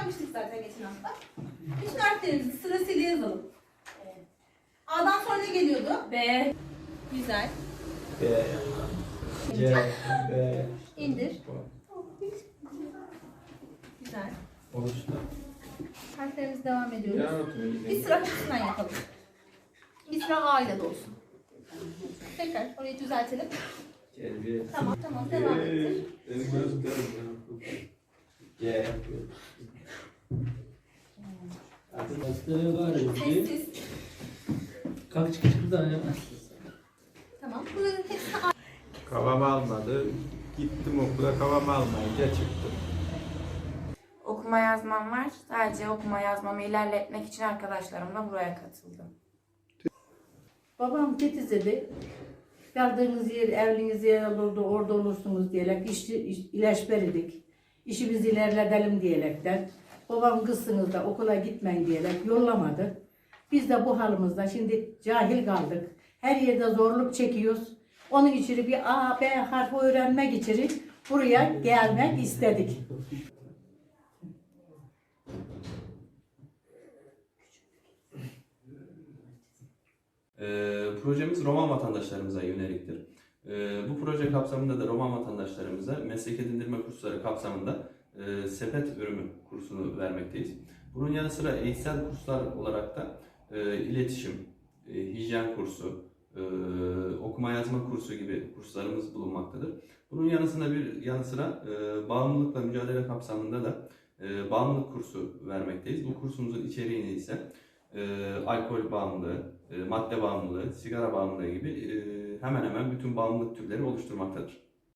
yapmıştık zaten geçen hafta. Bütün harflerimizi sırasıyla yazalım. A'dan sonra ne geliyordu? B. Güzel. B, C, B. İndir. Güzel. Oluştu. Harflerimiz devam ediyoruz. Bir sıra üstünden yapalım. Bir sıra A ile de olsun. Tekrar orayı düzeltelim. Gel bir. Tamam tamam devam ettir. C. Hastaya var. Sessiz. Kalk çık çık buradan ya. Tamam. Bunların hepsini A. Kavam almadı. Gittim okula kavam almayınca çıktım. Okuma yazmam var. Sadece okuma yazmamı ilerletmek için arkadaşlarımla buraya katıldım. Babam Titiz'de kaldığınız yer, evliniz yer olurdu, orada olursunuz diyerek işi, iş, ilaç verirdik. İşimizi ilerletelim diyerekten. Babam kızsınız da okula gitmeyin diyerek yollamadı. Biz de bu halimizde şimdi cahil kaldık. Her yerde zorluk çekiyoruz. Onun için bir A, B harfi öğrenmek için buraya gelmek istedik. Ee, projemiz Roman vatandaşlarımıza yöneliktir. Ee, bu proje kapsamında da Roman vatandaşlarımıza meslek edindirme kursları kapsamında e, sepet örümü kursunu vermekteyiz. Bunun yanı sıra eğitsel kurslar olarak da e, iletişim, e, hijyen kursu, e, okuma yazma kursu gibi kurslarımız bulunmaktadır. Bunun yanı sıra bir yanı sıra e, bağımlılıkla mücadele kapsamında da e, bağımlılık kursu vermekteyiz. Bu kursumuzun içeriğini ise e, alkol bağımlılığı, e, madde bağımlılığı, sigara bağımlılığı gibi e, hemen hemen bütün bağımlılık türleri oluşturmaktadır.